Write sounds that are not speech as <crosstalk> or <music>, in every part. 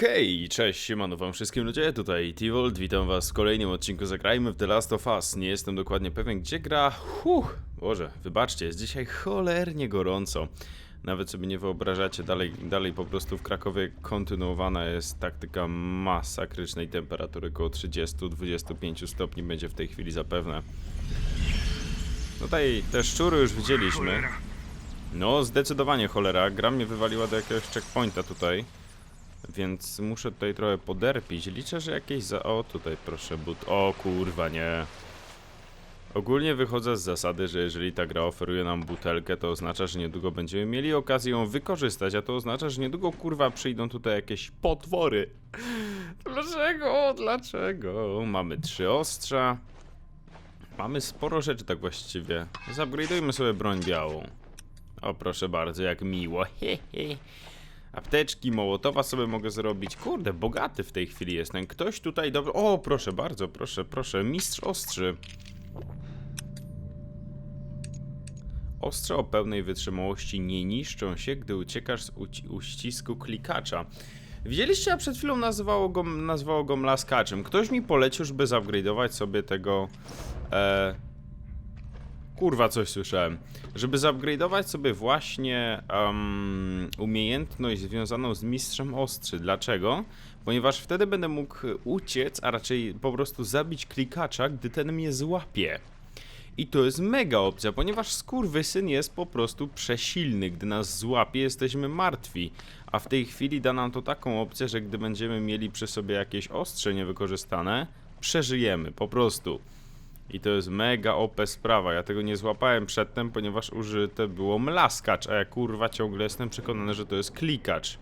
Hej, cześć, siemano wam wszystkim ludzie, tutaj Tivolt, witam was w kolejnym odcinku Zagrajmy w The Last of Us. Nie jestem dokładnie pewien gdzie gra, Huh, Boże, wybaczcie, jest dzisiaj cholernie gorąco. Nawet sobie nie wyobrażacie, dalej, dalej po prostu w Krakowie kontynuowana jest taktyka masakrycznej temperatury, około 30-25 stopni będzie w tej chwili zapewne. Tutaj te szczury już widzieliśmy. No, zdecydowanie cholera, gra mnie wywaliła do jakiegoś checkpointa tutaj. Więc muszę tutaj trochę poderpić. Liczę, że jakieś za... O, tutaj proszę, but... O, kurwa, nie. Ogólnie wychodzę z zasady, że jeżeli ta gra oferuje nam butelkę, to oznacza, że niedługo będziemy mieli okazję ją wykorzystać, a to oznacza, że niedługo, kurwa, przyjdą tutaj jakieś potwory. <laughs> Dlaczego? Dlaczego? Mamy trzy ostrza. Mamy sporo rzeczy tak właściwie. Zupgrade'ujmy sobie broń białą. O, proszę bardzo, jak miło. <laughs> Hehe. Apteczki, mołotowa sobie mogę zrobić. Kurde, bogaty w tej chwili jestem. Ktoś tutaj dobry. O, proszę bardzo, proszę, proszę. Mistrz ostrzy. Ostrze o pełnej wytrzymałości nie niszczą się, gdy uciekasz z uścisku klikacza. Widzieliście, a przed chwilą nazywało go, nazwało go mlaskaczem. Ktoś mi polecił, żeby zupgrade'ować sobie tego... E, Kurwa, coś słyszałem. Żeby zupgrade'ować sobie właśnie um, umiejętność związaną z mistrzem ostrzy. Dlaczego? Ponieważ wtedy będę mógł uciec, a raczej po prostu zabić klikacza, gdy ten mnie złapie. I to jest mega opcja, ponieważ skurwysyn jest po prostu przesilny. Gdy nas złapie, jesteśmy martwi. A w tej chwili da nam to taką opcję, że gdy będziemy mieli przy sobie jakieś ostrze niewykorzystane, przeżyjemy, po prostu. I to jest mega OP sprawa. Ja tego nie złapałem przedtem, ponieważ użyte było mlaskacz, a ja kurwa ciągle jestem przekonany, że to jest klikacz.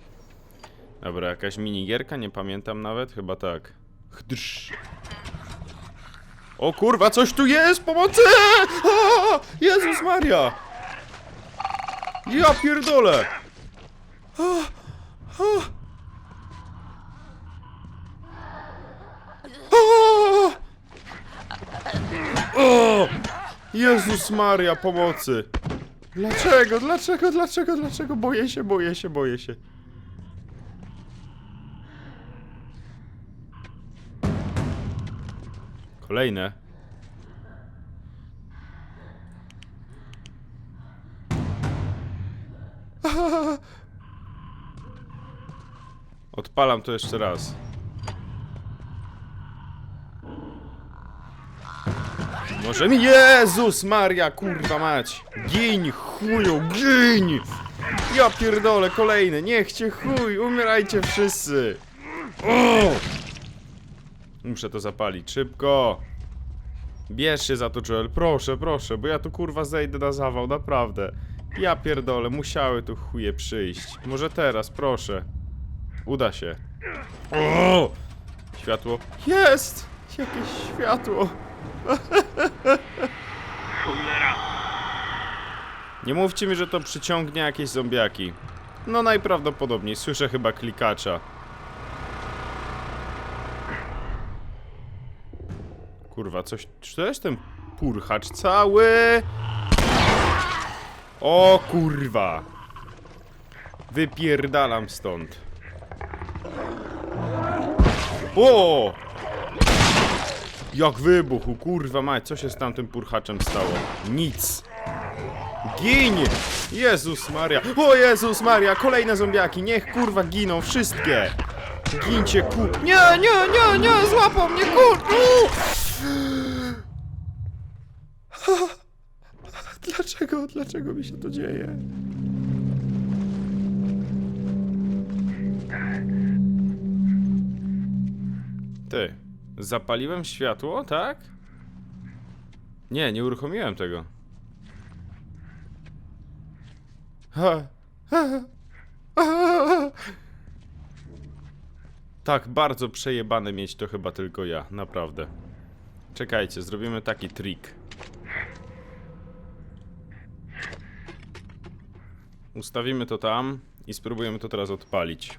Dobra, jakaś minigierka, nie pamiętam nawet, chyba tak. Chdrz. O kurwa, coś tu jest! Pomocy! A, Jezus Maria! Ja pierdolę! A, a. A. O! Jezus Maria, pomocy! Dlaczego, dlaczego, dlaczego, dlaczego? Boję się, boję się, boję się. Kolejne. <laughs> Odpalam to jeszcze raz. Może mi... Jezus Maria, kurwa mać! Giń, chuju, giń! Ja pierdolę, kolejny, niech cię chuj, umierajcie wszyscy! O! Muszę to zapalić, szybko! Bierz się za to, Joel, proszę, proszę, bo ja tu kurwa zejdę na zawał, naprawdę. Ja pierdolę, musiały tu chuje przyjść. Może teraz, proszę. Uda się. O! Światło. Jest! Jakieś światło. Cholera! Nie mówcie mi, że to przyciągnie jakieś zombiaki. No najprawdopodobniej, słyszę chyba klikacza. Kurwa, coś... Czy to jest ten purchacz cały? O kurwa! Wypierdalam stąd. O! Jak wybuchł, kurwa mać, co się z tamtym purchaczem stało? Nic. Gin! Jezus Maria! O Jezus Maria! Kolejne zombiaki! Niech kurwa giną wszystkie! Gincie ku... Nie, nie, nie, nie! Złapał mnie kur... U! <laughs> Dlaczego, dlaczego mi się to dzieje? Ty, zapaliłem światło, tak? Nie, nie uruchomiłem tego. Tak, bardzo przejebane mieć to chyba tylko ja, naprawdę. Czekajcie, zrobimy taki trik. Ustawimy to tam i spróbujemy to teraz odpalić.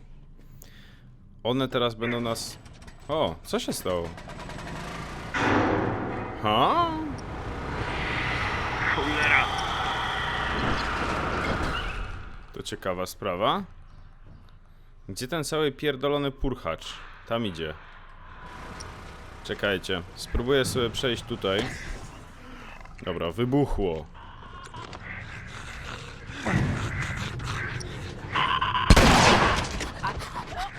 One teraz będą nas... O, co się stało? Ha? Cholera! To ciekawa sprawa. Gdzie ten cały pierdolony purchacz? Tam idzie. Czekajcie. Spróbuję sobie przejść tutaj. Dobra, wybuchło.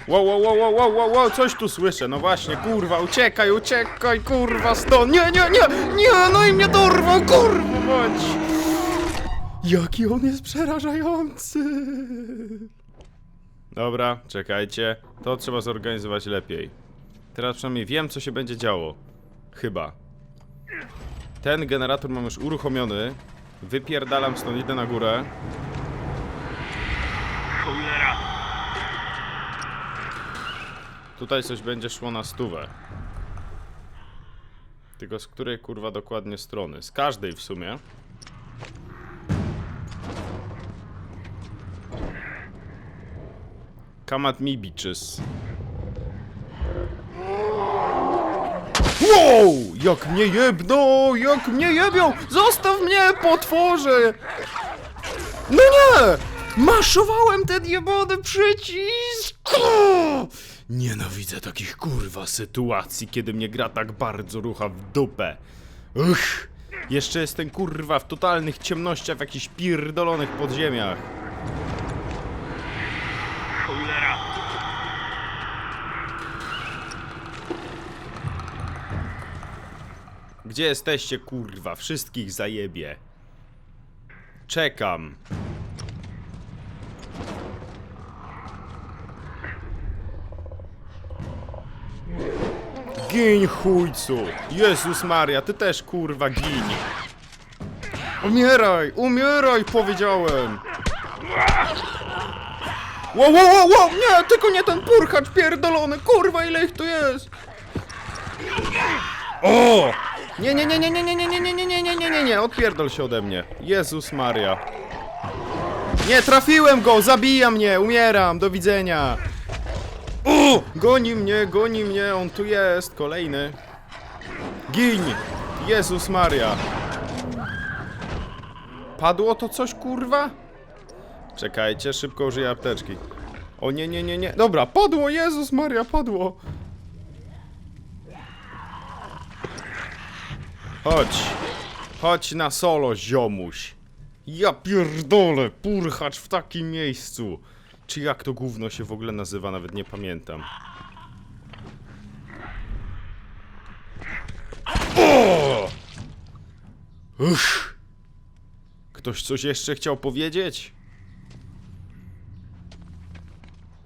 Wow, wow, wow, wow, wow, wow, coś tu słyszę, no właśnie, kurwa, uciekaj, uciekaj, kurwa, stąd, nie, nie, nie, nie, no i mnie dorwał, kurwa, bądź. Jaki on jest przerażający. Dobra, czekajcie, to trzeba zorganizować lepiej. Teraz przynajmniej wiem, co się będzie działo. Chyba. Ten generator mam już uruchomiony. Wypierdalam stąd, idę na górę. Cholera! Tutaj coś będzie szło na stówę. Tylko z której kurwa dokładnie strony? Z każdej w sumie. Come at me, bitches. Wow! Jak mnie jebną! Jak mnie jebią! Zostaw mnie, potworze! No nie! Maszowałem ten jebany przycisk! Nienawidzę takich kurwa sytuacji, kiedy mnie gra tak bardzo rucha w dupę. Uch! Jeszcze jestem kurwa w totalnych ciemnościach w jakichś pierdolonych podziemiach. Cholera! Gdzie jesteście kurwa? Wszystkich zajebie. Czekam. Gin chujcu! Jezus Maria, ty też kurwa gin! Umieraj! Umieraj! Powiedziałem! Wow, wow, wow, wow! Nie! Tylko nie ten purchacz pierdolony! Kurwa, ile ich tu jest! O! Nie, nie, nie, nie, nie, nie, nie, nie, nie, nie, nie, nie, nie, nie, nie, odpierdol się ode mnie. Jezus Maria. Nie, trafiłem go, zabija mnie, umieram, do widzenia. O! Goni mnie, goni mnie, on tu jest, kolejny. Gin! Jezus Maria. Padło to coś, kurwa? Czekajcie, szybko użyję apteczki. O nie, nie, nie, nie. Dobra, padło, Jezus Maria, padło. Chodź. Chodź na solo, ziomuś. Ja pierdolę, purchacz w takim miejscu. Czy jak to gówno się w ogóle nazywa, nawet nie pamiętam. O! Uch. Ktoś coś jeszcze chciał powiedzieć?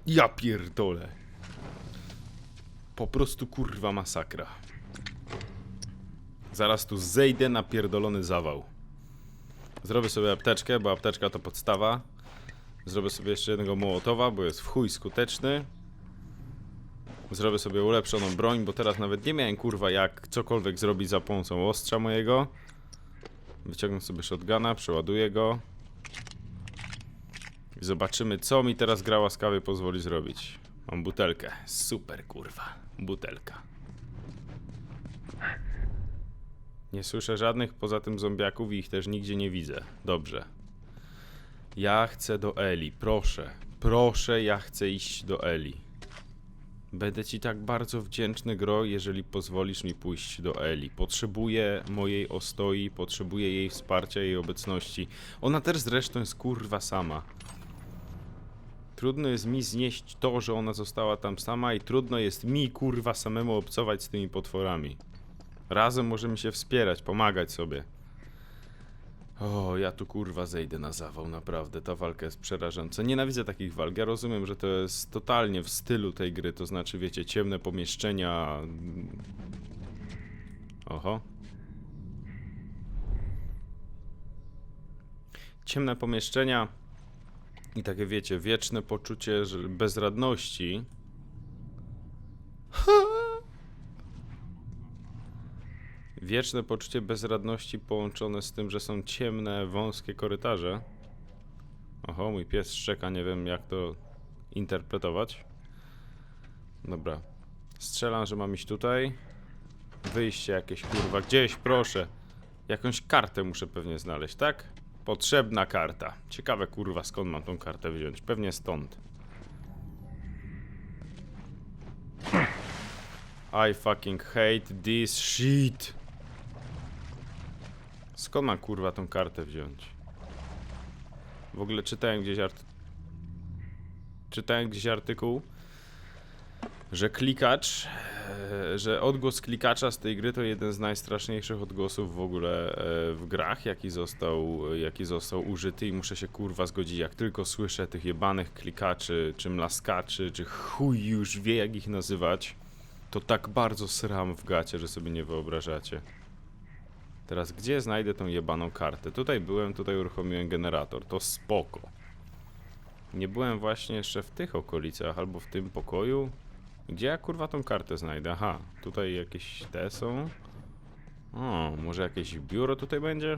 Ja pierdolę. Po prostu kurwa masakra. Zaraz tu zejdę na pierdolony zawał. Zrobię sobie apteczkę, bo apteczka to podstawa. Zrobię sobie jeszcze jednego mołotowa, bo jest w chuj skuteczny. Zrobię sobie ulepszoną broń, bo teraz nawet nie miałem kurwa jak cokolwiek zrobić za pomocą ostrza mojego. Wyciągnę sobie shotguna, przeładuję go. I zobaczymy co mi teraz gra łaskawie pozwoli zrobić. Mam butelkę. Super kurwa. Butelka. Nie słyszę żadnych poza tym zombiaków i ich też nigdzie nie widzę. Dobrze. Ja chcę do Eli, proszę. Proszę, ja chcę iść do Eli. Będę ci tak bardzo wdzięczny, Gro, jeżeli pozwolisz mi pójść do Eli. Potrzebuję mojej ostoi, potrzebuję jej wsparcia, jej obecności. Ona też zresztą jest kurwa sama. Trudno jest mi znieść to, że ona została tam sama i trudno jest mi kurwa samemu obcować z tymi potworami. Razem możemy się wspierać, pomagać sobie. O, ja tu kurwa zejdę na zawał, naprawdę, ta walka jest przerażająca. Nienawidzę takich walk. Ja rozumiem, że to jest totalnie w stylu tej gry, to znaczy, wiecie, ciemne pomieszczenia. Oho. Ciemne pomieszczenia i takie, wiecie, wieczne poczucie bezradności. <laughs> Wieczne poczucie bezradności połączone z tym, że są ciemne, wąskie korytarze. Oho, mój pies szczeka, nie wiem jak to interpretować. Dobra. Strzelam, że mam iść tutaj. Wyjście jakieś, kurwa, gdzieś, proszę. Jakąś kartę muszę pewnie znaleźć, tak? Potrzebna karta. Ciekawe, kurwa, skąd mam tą kartę wziąć. Pewnie stąd. I fucking hate this shit. Skąd mam kurwa tą kartę wziąć? W ogóle czytałem gdzieś art... Czytałem gdzieś artykuł, że klikacz, e, że odgłos klikacza z tej gry to jeden z najstraszniejszych odgłosów w ogóle e, w grach, jaki został, jaki został użyty i muszę się kurwa zgodzić, jak tylko słyszę tych jebanych klikaczy, czy mlaskaczy, czy chuj już wie jak ich nazywać, to tak bardzo sram w gacie, że sobie nie wyobrażacie. Teraz gdzie znajdę tą jebaną kartę? Tutaj byłem, tutaj uruchomiłem generator, to spoko. Nie byłem właśnie jeszcze w tych okolicach, albo w tym pokoju. Gdzie ja kurwa tą kartę znajdę? Aha, tutaj jakieś te są. O, może jakieś biuro tutaj będzie?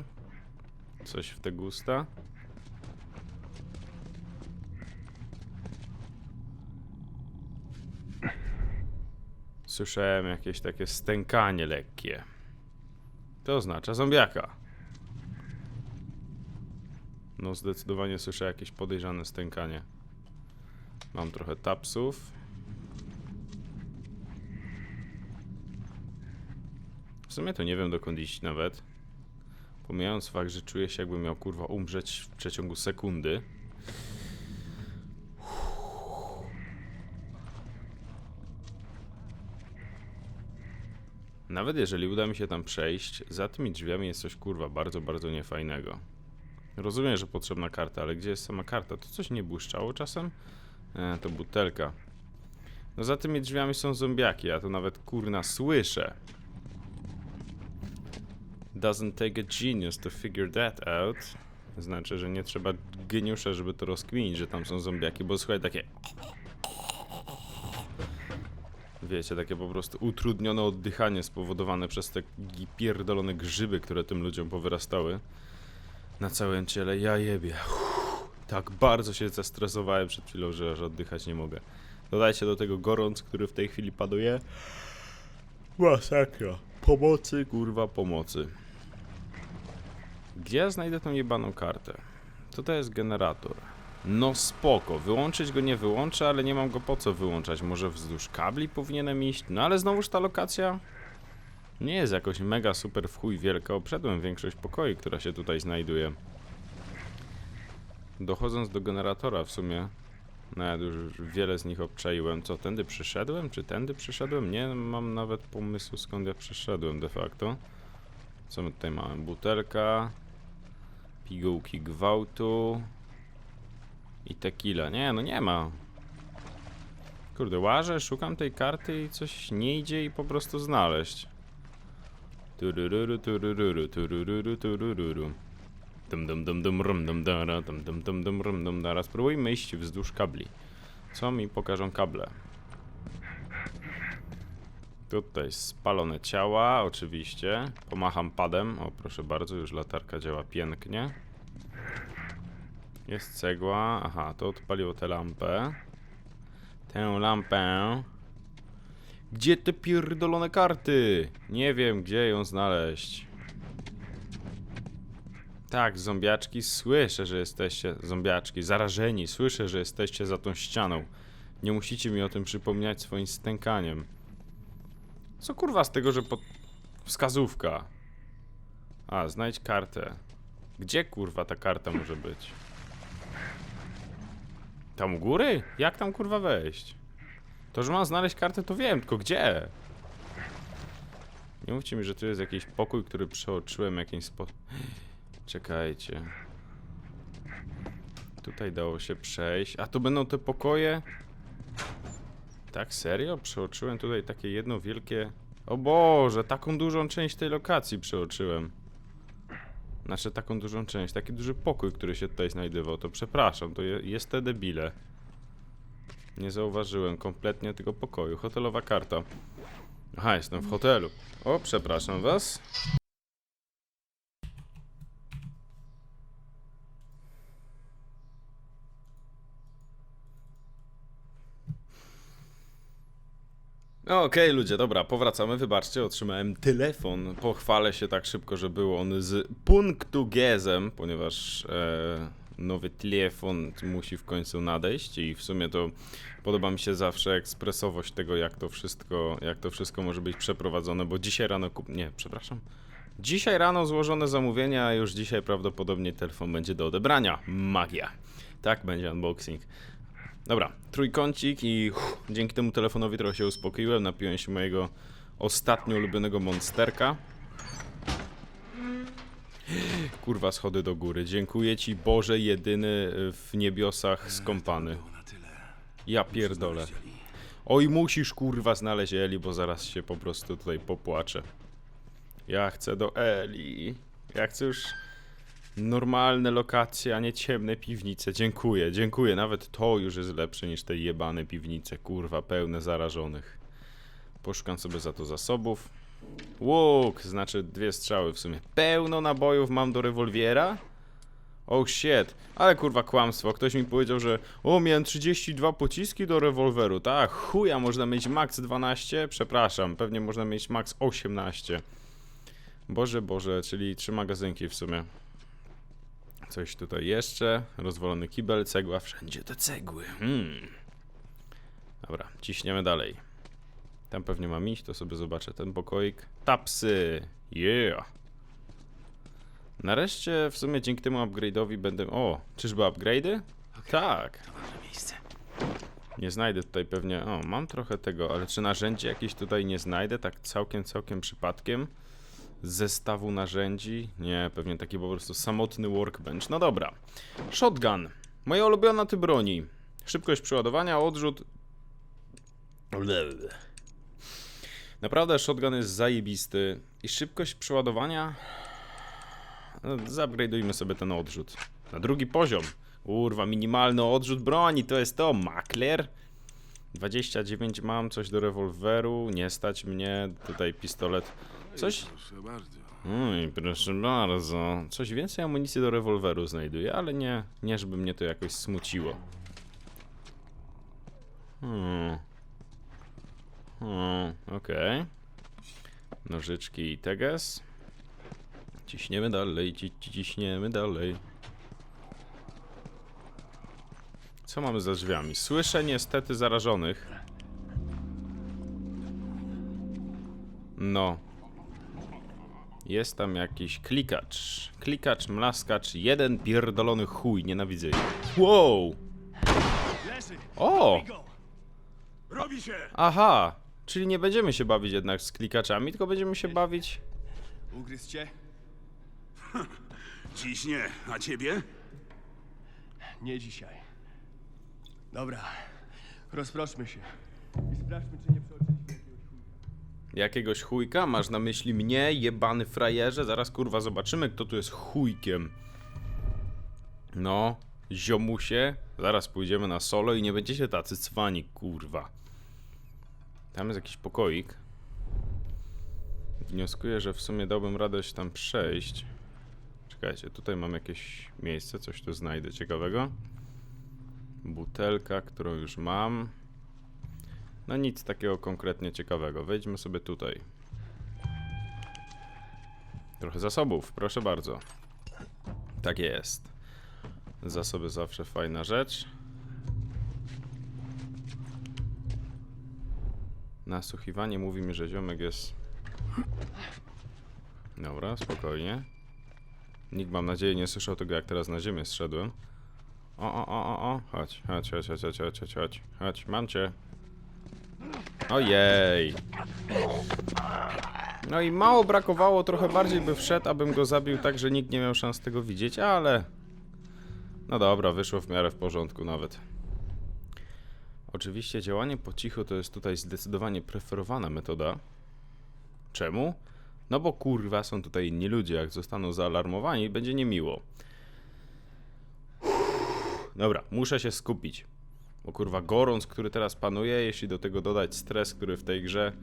Coś w te gusta? Słyszałem jakieś takie stękanie lekkie. To oznacza zombiaka. No zdecydowanie słyszę jakieś podejrzane stękanie. Mam trochę tapsów. W sumie to nie wiem dokąd iść nawet. Pomijając fakt, że czuję się jakbym miał kurwa umrzeć w przeciągu sekundy. Nawet jeżeli uda mi się tam przejść, za tymi drzwiami jest coś kurwa bardzo, bardzo niefajnego. Rozumiem, że potrzebna karta, ale gdzie jest sama karta? To coś nie błyszczało czasem? E, to butelka. No za tymi drzwiami są zombiaki, ja to nawet kurna słyszę. Doesn't take a genius to figure that out. Znaczy, że nie trzeba geniusza, żeby to rozkminić, że tam są zombiaki, bo słuchaj, takie... Wiecie, takie po prostu utrudnione oddychanie spowodowane przez te pierdolone grzyby, które tym ludziom powyrastały na całym ciele. Ja jebie. Uff, tak bardzo się zestresowałem przed chwilą, że aż oddychać nie mogę. Dodajcie do tego gorąc, który w tej chwili paduje. Masakra. Pomocy, kurwa, pomocy. Gdzie ja znajdę tą jebaną kartę? Co to jest generator? No spoko, wyłączyć go nie wyłączę, ale nie mam go po co wyłączać. Może wzdłuż kabli powinienem iść? No ale znowuż ta lokacja nie jest jakoś mega super w chuj wielka. Obszedłem większość pokoi, która się tutaj znajduje. Dochodząc do generatora w sumie, ja już wiele z nich obczaiłem. Co, tędy przyszedłem? Czy tędy przyszedłem? Nie mam nawet pomysłu skąd ja przyszedłem de facto. Co my tutaj mamy? Butelka, pigułki gwałtu i tequila. Nie, no nie ma. Kurde, łażę, szukam tej karty i coś nie idzie i po prostu znaleźć. Turururu, turururu, turururu, turururu. Dum dum dum dum rum dum dara, dum dum dum dum rum dum dara. Spróbujmy iść wzdłuż kabli. Co mi pokażą kable? Tutaj spalone ciała, oczywiście. Pomacham padem. O, proszę bardzo, już latarka działa pięknie. Jest cegła. Aha, to odpaliło tę lampę. Tę lampę. Gdzie te pierdolone karty? Nie wiem, gdzie ją znaleźć. Tak, zombiaczki, słyszę, że jesteście zombiaczki, zarażeni, słyszę, że jesteście za tą ścianą. Nie musicie mi o tym przypominać swoim stękaniem. Co kurwa z tego, że pod... Wskazówka. A, znajdź kartę. Gdzie kurwa ta karta może być? Tam u góry? Jak tam kurwa wejść? To, że mam znaleźć kartę, to wiem, tylko gdzie? Nie mówcie mi, że tu jest jakiś pokój, który przeoczyłem jakimś spo... Czekajcie. Tutaj dało się przejść. A to będą te pokoje? Tak, serio? Przeoczyłem tutaj takie jedno wielkie... O Boże, taką dużą część tej lokacji przeoczyłem. Znaczy taką dużą część, taki duży pokój, który się tutaj znajdował. To przepraszam, to je, jest te debile. Nie zauważyłem kompletnie tego pokoju. Hotelowa karta. Aha, jestem w hotelu. O, przepraszam was. No, Okej, ludzie, dobra, powracamy. Wybaczcie, otrzymałem telefon. Pochwalę się tak szybko, że był on z punktu Gezem, ponieważ e, nowy telefon musi w końcu nadejść i w sumie to podoba mi się zawsze ekspresowość tego, jak to wszystko, jak to wszystko może być przeprowadzone, bo dzisiaj rano kup... Nie, przepraszam. Dzisiaj rano złożone zamówienia, a już dzisiaj prawdopodobnie telefon będzie do odebrania. Magia. Tak będzie unboxing. Dobra, trójkącik i uff, dzięki temu telefonowi trochę się uspokoiłem, napiłem się mojego ostatnio ulubionego monsterka. Kurwa, schody do góry. Dziękuję ci, Boże, jedyny y, w niebiosach skąpany. Ja pierdolę. Oj, musisz kurwa znaleźć Eli, bo zaraz się po prostu tutaj popłaczę. Ja chcę do Eli. Ja chcę już normalne lokacje, a nie ciemne piwnice. Dziękuję, dziękuję. Nawet to już jest lepsze niż te jebane piwnice, kurwa, pełne zarażonych. Poszukam sobie za to zasobów. Łuk, znaczy dwie strzały w sumie. Pełno nabojów mam do rewolwiera? Oh shit, ale kurwa kłamstwo. Ktoś mi powiedział, że o, miałem 32 pociski do rewolweru. Tak, chuja, można mieć max 12? Przepraszam, pewnie można mieć max 18. Boże, Boże, czyli trzy magazynki w sumie. Coś tutaj jeszcze. Rozwalony kibel, cegła, wszędzie te cegły. Hmm. Dobra, ciśniemy dalej. Tam pewnie mam iść, to sobie zobaczę ten pokoik. Tapsy! Yeah! Nareszcie w sumie dzięki temu upgrade'owi będę... O, czyżby upgrade'y? Tak. miejsce. Nie znajdę tutaj pewnie... O, mam trochę tego, ale czy narzędzi jakieś tutaj nie znajdę? Tak całkiem, całkiem przypadkiem? Zestawu narzędzi? Nie, pewnie taki po prostu samotny workbench. No dobra. Shotgun. Moja ulubiona ty broni. Szybkość przeładowania, odrzut... Naprawdę shotgun jest zajebisty. I szybkość przeładowania... No, Zupgrade'ujmy sobie ten odrzut. Na drugi poziom. Kurwa, minimalny odrzut broni, to jest to, makler. 29 mam, coś do rewolweru, nie stać mnie, tutaj pistolet. Coś... Proszę bardzo. Oj, proszę bardzo. Coś więcej amunicji do rewolweru znajduję, ale nie, nie żeby mnie to jakoś smuciło. Hmm. Hmm, okej. Nożyczki i teges. Ciśniemy dalej, ci, ci, ciśniemy dalej. Co mamy za drzwiami? Słyszę niestety zarażonych. No. Jest tam jakiś klikacz. Klikacz, mlaskacz, jeden pierdolony chuj, nienawidzę jej. Wow! O! Robi się! Aha! Czyli nie będziemy się bawić jednak z klikaczami, tylko będziemy się bawić... Ugryzł cię? <laughs> Ciśnie, a ciebie? Nie dzisiaj. Dobra, rozproszmy się. I sprawdźmy, czy nie. Jakiegoś chujka? Masz na myśli mnie, jebany frajerze? Zaraz kurwa zobaczymy, kto tu jest chujkiem. No, ziomusie. Zaraz pójdziemy na solo i nie będziecie tacy cwani, kurwa. Tam jest jakiś pokoik. Wnioskuję, że w sumie dałbym radę się tam przejść. Czekajcie, tutaj mam jakieś miejsce, coś tu znajdę ciekawego. Butelka, którą już mam. No nic takiego konkretnie ciekawego. Wejdźmy sobie tutaj. Trochę zasobów, proszę bardzo. Tak jest. Zasoby zawsze fajna rzecz. Nasłuchiwanie mówi mi, że ziomek jest... Dobra, spokojnie. Nikt, mam nadzieję, nie słyszał tego, jak teraz na ziemię zszedłem. O, o, o, o, o. Chodź, chodź, chodź, chodź, chodź, chodź, chodź, chodź, mam cię. Ojej. No i mało brakowało, trochę bardziej by wszedł, abym go zabił tak, że nikt nie miał szans tego widzieć, ale... No dobra, wyszło w miarę w porządku nawet. Oczywiście działanie po cichu to jest tutaj zdecydowanie preferowana metoda. Czemu? No bo kurwa są tutaj inni ludzie, jak zostaną zaalarmowani, będzie niemiło. Dobra, muszę się skupić. Bo kurwa gorąc, który teraz panuje, jeśli do tego dodać stres, który w tej grze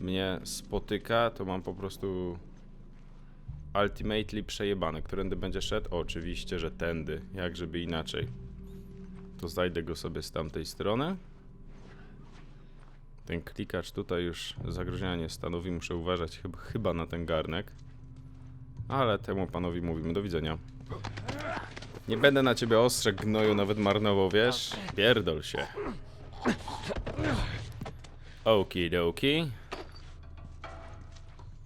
mnie spotyka, to mam po prostu ultimately przejebane. Którędy będzie szedł? O, oczywiście, że tędy. Jak żeby inaczej. To znajdę go sobie z tamtej strony. Ten klikacz tutaj już zagrożenia nie stanowi. Muszę uważać chyba na ten garnek. Ale temu panowi mówimy do widzenia. Nie będę na ciebie ostrzeg gnoju nawet marnował, wiesz? Pierdol się. Okidoki.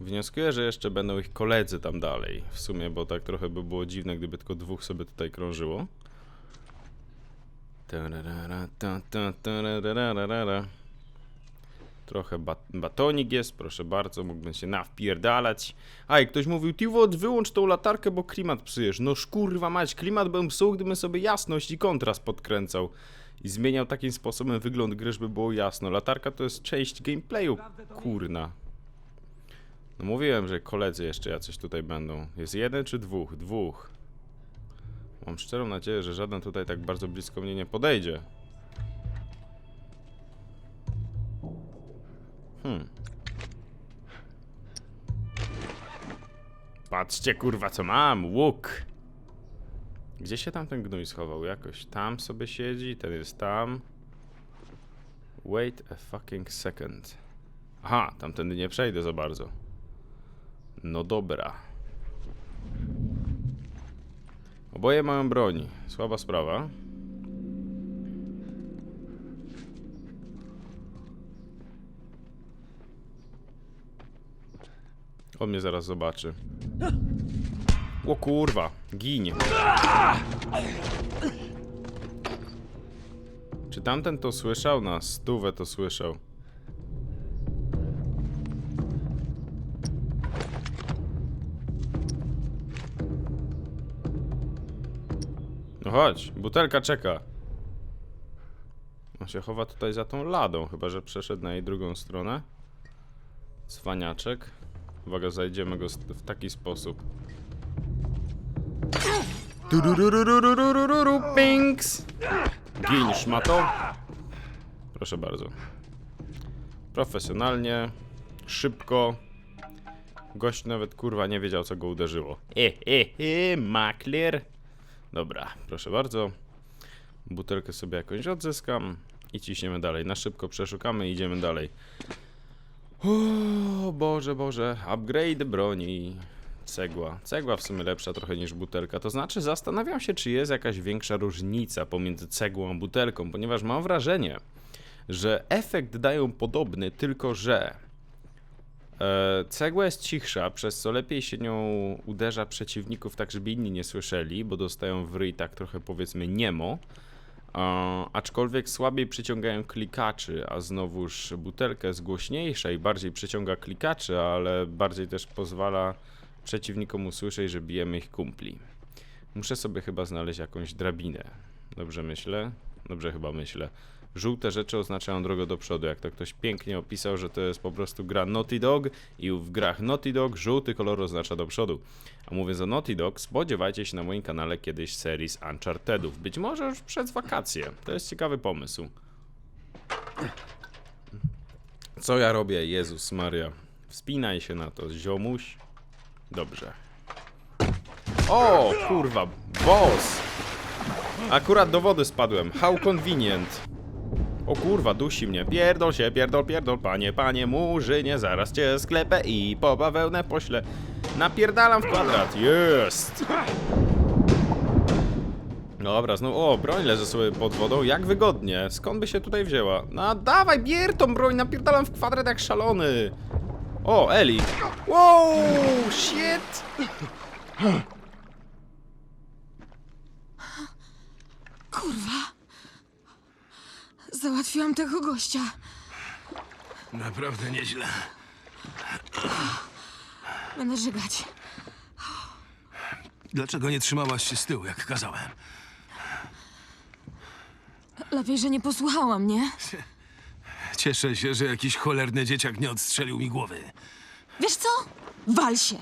Wnioskuję, że jeszcze będą ich koledzy tam dalej. W sumie, bo tak trochę by było dziwne, gdyby tylko dwóch sobie tutaj krążyło. Tararara, ta, ta, tarararara. Trochę bat batonik jest, proszę bardzo, mógłbym się nawpierdalać. A i ktoś mówił, Tiwot, wyłącz tą latarkę, bo klimat psujesz. No szkurwa mać, klimat bym psuł, gdybym sobie jasność i kontrast podkręcał. I zmieniał takim sposobem wygląd gry, żeby było jasno. Latarka to jest część gameplayu, kurna. No mówiłem, że koledzy jeszcze jacyś tutaj będą. Jest jeden czy dwóch? Dwóch. Mam szczerą nadzieję, że żaden tutaj tak bardzo blisko mnie nie podejdzie. Hmm. Patrzcie kurwa co mam, łuk. Gdzie się tam ten gnój schował? Jakoś tam sobie siedzi, ten jest tam. Wait a fucking second. Aha, tamtędy nie przejdę za bardzo. No dobra. Oboje mają broń. Słaba sprawa. On mnie zaraz zobaczy. O kurwa, ginie. Czy tamten to słyszał? Na stówę to słyszał. No chodź, butelka czeka. On się chowa tutaj za tą ladą, chyba że przeszedł na jej drugą stronę. Cwaniaczek. Uwaga, zajdziemy go w taki sposób. Pinks! Gin szmato. Proszę bardzo. Profesjonalnie, szybko. Gość nawet kurwa nie wiedział co go uderzyło. E, e, e, makler. Dobra, proszę bardzo. Butelkę sobie jakąś odzyskam i ciśniemy dalej. Na szybko przeszukamy i idziemy dalej. O Boże, Boże, upgrade broni. Cegła. Cegła w sumie lepsza trochę niż butelka. To znaczy, zastanawiam się, czy jest jakaś większa różnica pomiędzy cegłą a butelką, ponieważ mam wrażenie, że efekt dają podobny, tylko że e, cegła jest cichsza, przez co lepiej się nią uderza przeciwników, tak żeby inni nie słyszeli, bo dostają w ryj tak trochę powiedzmy niemo. Aczkolwiek słabiej przyciągają klikaczy, a znowuż butelka jest głośniejsza i bardziej przyciąga klikaczy, ale bardziej też pozwala przeciwnikom usłyszeć, że bijemy ich kumpli. Muszę sobie chyba znaleźć jakąś drabinę. Dobrze myślę? Dobrze chyba myślę. Żółte rzeczy oznaczają drogę do przodu. Jak to ktoś pięknie opisał, że to jest po prostu gra Naughty Dog i w grach Naughty Dog żółty kolor oznacza do przodu. A mówiąc o Naughty Dog, spodziewajcie się na moim kanale kiedyś serii z Unchartedów. Być może już przez wakacje. To jest ciekawy pomysł. Co ja robię? Jezus Maria. Wspinaj się na to, ziomuś. Dobrze. O, kurwa, boss! Akurat do wody spadłem. How convenient. O kurwa, dusi mnie. Pierdol się, pierdol, pierdol, panie, panie, murzynie, zaraz cię sklepę i po bawełnę poślę. Napierdalam w kwadrat. Jest! Dobra, znowu, o, broń leży sobie pod wodą, jak wygodnie. Skąd by się tutaj wzięła? No dawaj, bier tą broń, napierdalam w kwadrat jak szalony. O, Eli. Wow, shit! Kurwa. Załatwiłam tego gościa. Naprawdę nieźle. Będę żygać. Dlaczego nie trzymałaś się z tyłu, jak kazałem? Lepiej, że nie posłuchała mnie. Cieszę się, że jakiś cholerny dzieciak nie odstrzelił mi głowy. Wiesz co? Wal się.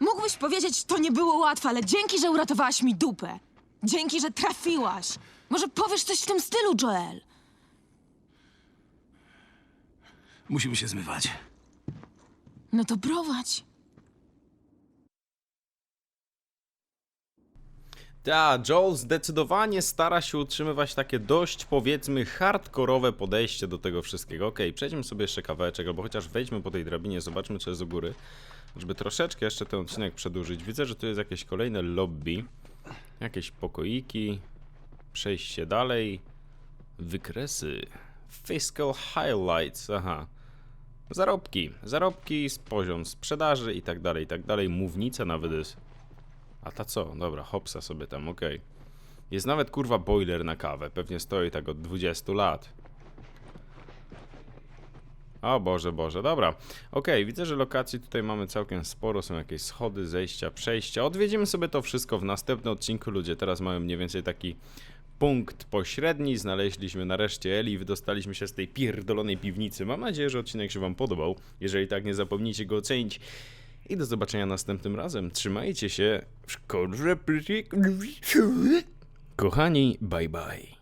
Mógłbyś powiedzieć, to nie było łatwe, ale dzięki, że uratowałaś mi dupę. Dzięki, że trafiłaś. Może powiesz coś w tym stylu, Joel? Musimy się zmywać. No to prowadź. Ta, Joel zdecydowanie stara się utrzymywać takie dość, powiedzmy, hardkorowe podejście do tego wszystkiego. Okej, przejdźmy sobie jeszcze kawałeczek, albo chociaż wejdźmy po tej drabinie, zobaczmy co jest u góry. Żeby troszeczkę jeszcze ten odcinek przedłużyć. Widzę, że tu jest jakieś kolejne lobby. Jakieś pokoiki. Przejście dalej. Wykresy. Fiscal highlights. Aha. Zarobki. Zarobki, poziom sprzedaży i tak dalej, i tak dalej. Mównica nawet jest. A ta co? Dobra, hopsa sobie tam, okej. Jest nawet kurwa boiler na kawę. Pewnie stoi tak od 20 lat. O Boże, Boże, dobra. Okej, widzę, że lokacji tutaj mamy całkiem sporo. Są jakieś schody, zejścia, przejścia. Odwiedzimy sobie to wszystko w następnym odcinku. Ludzie teraz mają mniej więcej taki punkt pośredni. Znaleźliśmy nareszcie Eli i wydostaliśmy się z tej pierdolonej piwnicy. Mam nadzieję, że odcinek się Wam podobał. Jeżeli tak, nie zapomnijcie go ocenić. I do zobaczenia następnym razem. Trzymajcie się. Kochani, bye bye.